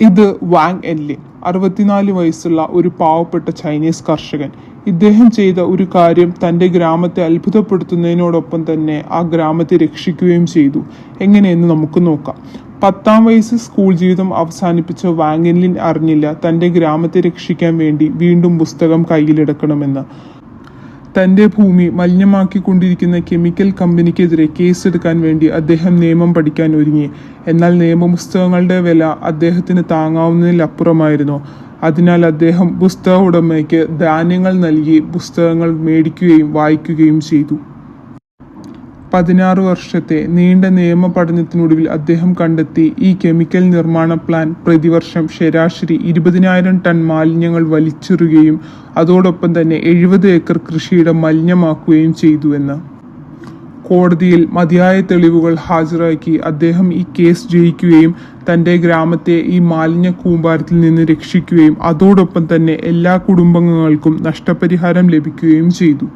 ഇത് വാങ് എൻലിൻ അറുപത്തിനാല് വയസ്സുള്ള ഒരു പാവപ്പെട്ട ചൈനീസ് കർഷകൻ. ഇദ്ദേഹം ചെയ്ത ഒരു കാര്യം തന്റെ ഗ്രാമത്തെ അത്ഭുതപ്പെടുത്തുന്നതിനോടൊപ്പം തന്നെ ആ ഗ്രാമത്തെ രക്ഷിക്കുകയും ചെയ്തു. എങ്ങനെയെന്ന് നമുക്ക് നോക്കാം. പത്താം വയസ്സ് സ്കൂൾ ജീവിതം അവസാനിപ്പിച്ച വാങ്ങലിൻ അറിഞ്ഞില്ല തന്റെ ഗ്രാമത്തെ രക്ഷിക്കാൻ വേണ്ടി വീണ്ടും പുസ്തകം കയ്യിലെടുക്കണമെന്ന്. തന്റെ ഭൂമി മലിനമാക്കിക്കൊണ്ടിരിക്കുന്ന കെമിക്കൽ കമ്പനിക്കെതിരെ കേസെടുക്കാൻ വേണ്ടി അദ്ദേഹം നിയമം പഠിക്കാൻ ഒരുങ്ങി. എന്നാൽ നിയമപുസ്തകങ്ങളുടെ വില അദ്ദേഹത്തിന് താങ്ങാവുന്നതിലപ്പുറമായിരുന്നു. അതിനാൽ അദ്ദേഹം പുസ്തക ഉടമയ്ക്ക് ധാന്യങ്ങൾ നൽകി പുസ്തകങ്ങൾ മേടിക്കുകയും വായിക്കുകയും ചെയ്തു. പതിനാറ് വർഷത്തെ നീണ്ട നിയമ പഠനത്തിനൊടുവിൽ അദ്ദേഹം കണ്ടെത്തി ഈ കെമിക്കൽ നിർമ്മാണ പ്ലാൻ പ്രതിവർഷം ശരാശരി ഇരുപതിനായിരം ടൺ മാലിന്യങ്ങൾ വലിച്ചെറുകയും അതോടൊപ്പം തന്നെ എഴുപത് ഏക്കർ കൃഷിയിടം മലിനമാക്കുകയും ചെയ്തുവെന്ന് കോടതിയിൽ മതിയായ തെളിവുകൾ ഹാജരാക്കി അദ്ദേഹം ഈ കേസ് ജയിക്കുകയും തന്റെ ഗ്രാമത്തെ ഈ മാലിന്യ കൂമ്പാരത്തിൽ നിന്ന് രക്ഷിക്കുകയും അതോടൊപ്പം തന്നെ എല്ലാ കുടുംബാംഗങ്ങൾക്കും നഷ്ടപരിഹാരം ലഭിക്കുകയും ചെയ്തു.